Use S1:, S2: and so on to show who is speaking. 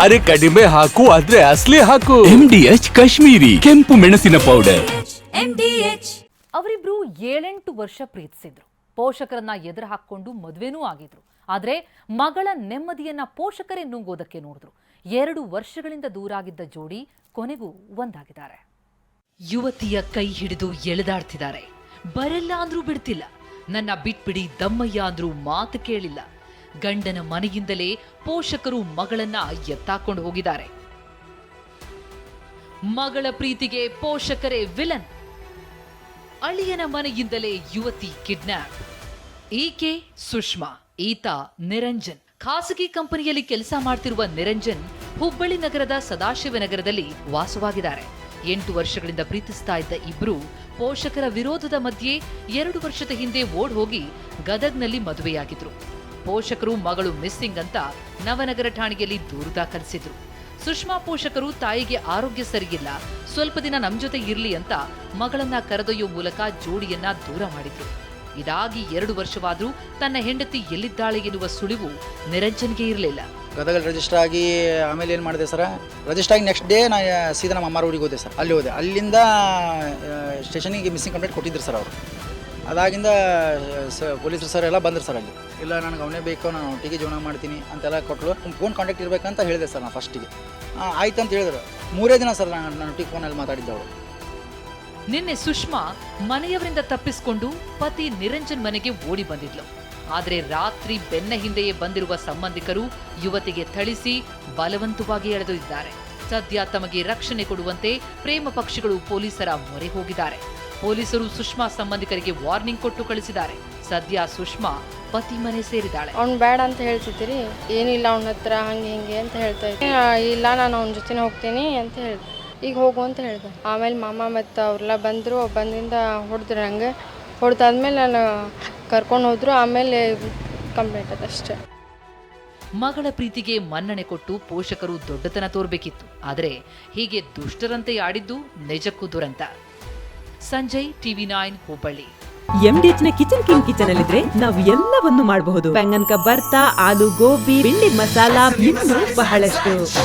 S1: ಅರೆ ಕಡಿಮೆ ಹಾಕು ಆದ್ರೆ ಅಸ್ಲಿ ಹಾಕು.
S2: ಎಂ ಡಿ ಎಚ್ ಕಾಶ್ಮೀರಿ ಕೆಂಪು ಮೆಣಸಿನ ಪೌಡರ್
S3: ಅವರಿಬ್ರು ಏಳೆಂಟು ವರ್ಷ ಪ್ರೀತಿಸಿದ್ರು. ಪೋಷಕರನ್ನ ಎದುರು ಹಾಕೊಂಡು ಮದುವೆನೂ ಆಗಿದ್ರು. ಆದ್ರೆ ಮಗಳ ನೆಮ್ಮದಿಯನ್ನ ಪೋಷಕರೇ ನುಂಗೋದಕ್ಕೆ ನೋಡಿದ್ರು. ಎರಡು ವರ್ಷಗಳಿಂದ ದೂರಾಗಿದ್ದ ಜೋಡಿ ಕೊನೆಗೂ ಒಂದಾಗಿದ್ದಾರೆ. ಯುವತಿಯ ಕೈ ಹಿಡಿದು ಎಳೆದಾಡ್ತಿದ್ದಾರೆ. ಬರಲ್ಲ ಅಂದ್ರೂ ಬಿಡ್ತಿಲ್ಲ. ನನ್ನ ಬಿಟ್ಬಿಡಿ ದಮ್ಮಯ್ಯ ಅಂದ್ರೂ ಮಾತು ಕೇಳಿಲ್ಲ. ಗಂಡನ ಮನೆಯಿಂದಲೇ ಪೋಷಕರು ಮಗಳನ್ನ ಎತ್ತಾಕೊಂಡು ಹೋಗಿದ್ದಾರೆ. ಮಗಳ ಪ್ರೀತಿಗೆ ಪೋಷಕರೇ ವಿಲನ್. ಅಳಿಯನ ಮನೆಯಿಂದಲೇ ಯುವತಿ ಕಿಡ್ನಾಪ್. ಈಕೆ ಸುಷ್ಮಾ, ಈತ ನಿರಂಜನ್. ಖಾಸಗಿ ಕಂಪನಿಯಲ್ಲಿ ಕೆಲಸ ಮಾಡ್ತಿರುವ ನಿರಂಜನ್ ಹುಬ್ಬಳ್ಳಿ ನಗರದ ಸದಾಶಿವನಗರದಲ್ಲಿ ವಾಸವಾಗಿದ್ದಾರೆ. ಎಂಟು ವರ್ಷಗಳಿಂದ ಪ್ರೀತಿಸ್ತಾ ಇದ್ದ ಇಬ್ರು ಪೋಷಕರ ವಿರೋಧದ ಮಧ್ಯೆ ಎರಡು ವರ್ಷದ ಹಿಂದೆ ಓಡ್ ಹೋಗಿ ಗದಗ್ನಲ್ಲಿ ಮದುವೆಯಾಗಿದ್ರು. ಪೋಷಕರು ಮಗಳು ಮಿಸ್ಸಿಂಗ್ ಅಂತ ನವನಗರ ಠಾಣೆಯಲ್ಲಿ ದೂರು ದಾಖಲಿಸಿದ್ರು. ಸುಷ್ಮಾ ಪೋಷಕರು ತಾಯಿಗೆ ಆರೋಗ್ಯ ಸರಿಯಿಲ್ಲ, ಸ್ವಲ್ಪ ದಿನ ನಮ್ಮ ಜೊತೆ ಇರ್ಲಿ ಅಂತ ಮಗಳನ್ನ ಕರೆದೊಯ್ಯೋ ಮೂಲಕ ಜೋಡಿಯನ್ನ ದೂರ ಮಾಡಿದ್ರು. ಇದಾಗಿ ಎರಡು ವರ್ಷವಾದರೂ ತನ್ನ ಹೆಂಡತಿ ಎಲ್ಲಿದ್ದಾಳೆ ಎನ್ನುವ ಸುಳಿವು ನಿರಂಜನ್ಗೆ ಇರಲಿಲ್ಲ.
S4: ಗದಗ ರಿಜಿಸ್ಟರ್ ಆಗಿ ಆಮೇಲೆ ಏನು ಮಾಡಿದೆ ಸರ್? ರಿಜಿಸ್ಟರ್ ಆಗಿ ನೆಕ್ಸ್ಟ್ ಡೇ ನಾ ಸೀದಾ ನಮ್ಮ ಅಮ್ಮಾರ ಊರಿಗೆ ಹೋದೆ ಸರ್. ಅಲ್ಲಿ ಹೋದೆ. ಅಲ್ಲಿಂದ ಸ್ಟೇಷನಿಗೆ ಮಿಸ್ಸಿಂಗ್ ಕಂಪ್ಲೇಂಟ್ ಕೊಟ್ಟಿದ್ರು ಸರ್ ಅವರು. ಅದಾಗಿಂದ, ಸ, ಪೊಲೀಸರು ಸರ್ ಎಲ್ಲ ಬಂದರು ಸರ್ ಅಲ್ಲಿ. ಇಲ್ಲ, ನನಗೆ ಅವನೇ ಬೇಕು, ನಾನು ಒಟ್ಟಿಗೆ ಜೀವನ ಮಾಡ್ತೀನಿ ಅಂತೆಲ್ಲ ಕೊಟ್ಟರು ಫೋನ್ ಕಾಂಟ್ಯಾಕ್ಟ್ ಇರಬೇಕಂತ ಹೇಳಿದೆ ಸರ್ ನಾನು ಫಸ್ಟಿಗೆ ಆಯ್ತು ಅಂತ ಹೇಳಿದ್ರು. ಮೂರೇ ದಿನ ಸರ್ ನಾನು ನನ್ನ ಒಟ್ಟಿಗೆ ಫೋನಲ್ಲಿ ಮಾತಾಡಿದ್ದವರು
S3: ನಿನ್ನೆ ಸುಷ್ಮಾ ಮನೆಯವರಿಂದ ತಪ್ಪಿಸಿಕೊಂಡು ಪತಿ ನಿರಂಜನ್ ಮನೆಗೆ ಓಡಿ ಬಂದಿದ್ಲು. ಆದರೆ ರಾತ್ರಿ ಬೆನ್ನ ಹಿಂದೆಯೇ ಬಂದಿರುವ ಸಂಬಂಧಿಕರು ಯುವತಿಗೆ ಥಳಿಸಿ ಬಲವಂತವಾಗಿ ಎಳೆದೊಯ್ದಿದ್ದಾರೆ. ಸದ್ಯ ತಮಗೆ ರಕ್ಷಣೆ ಕೊಡುವಂತೆ ಪ್ರೇಮ ಪಕ್ಷಿಗಳು ಪೊಲೀಸರ ಮೊರೆ ಹೋಗಿದ್ದಾರೆ. ಪೊಲೀಸರು ಸುಷ್ಮಾ ಸಂಬಂಧಿಕರಿಗೆ ವಾರ್ನಿಂಗ್ ಕೊಟ್ಟು ಕಳಿಸಿದ್ದಾರೆ. ಸದ್ಯ ಸುಷ್ಮಾ ಪತಿ ಮನೆ ಸೇರಿದ್ದಾಳೆ.
S5: ಅವ್ನು ಬೇಡ ಅಂತ ಹೇಳ್ತಿದ್ದೀರಿ? ಏನಿಲ್ಲ ಅವನ ಹತ್ರ ಹಂಗೆ ಹಿಂಗೆ ಅಂತ ಹೇಳ್ತಾ ಇದ್ದೆ. ಇಲ್ಲ ನಾನು ಅವನ ಜೊತೆನೇ ಹೋಗ್ತೀನಿ ಅಂತ ಹೇಳ್ದೆ. ಈಗ ಹೋಗು ಅಂತ ಹೇಳ್ದೆ. ಆಮೇಲೆ ಮಾಮ ಮತ್ತು ಅವರೆಲ್ಲ ಬಂದರು ಬಂದಿಂದ ಹೊಡೆದ್ರು ಹಂಗೆ. ಹೊಡೆದಾದ್ಮೇಲೆ ನಾನು ಕರ್ಕೊಂಡು ಹೋದ್ರು ಆಮೇಲೆ ಕಂಪ್ಲೇಂಟ್ ಅದಷ್ಟೇ
S3: ಮಗಳ ಪ್ರೀತಿಗೆ ಮನ್ನಣೆ ಕೊಟ್ಟು ಪೋಷಕರು ದೊಡ್ಡತನ ತೋರಬೇಕಿತ್ತು. ಆದರೆ ಹೀಗೆ ದುಷ್ಟರಂತೆ ಆಡಿದ್ದು ನಿಜಕ್ಕೂ ದುರಂತ. Sanjay TV nine Hubballi.
S6: ಎಂಡಿಎಚ್ನ kitchen king kitchen ಅಲ್ಲಿದ್ರೆ ನಾವು ಎಲ್ಲವನ್ನು ಮಾಡಬಹುದು. ಬೆಂಗನ್ಕ ಬರ್ತಾ ಆಲೂ ಗೋಬಿ ಬಿಳಿ ಮಸಾಲಾ ಇನ್ನೂ ಬಹಳಷ್ಟು.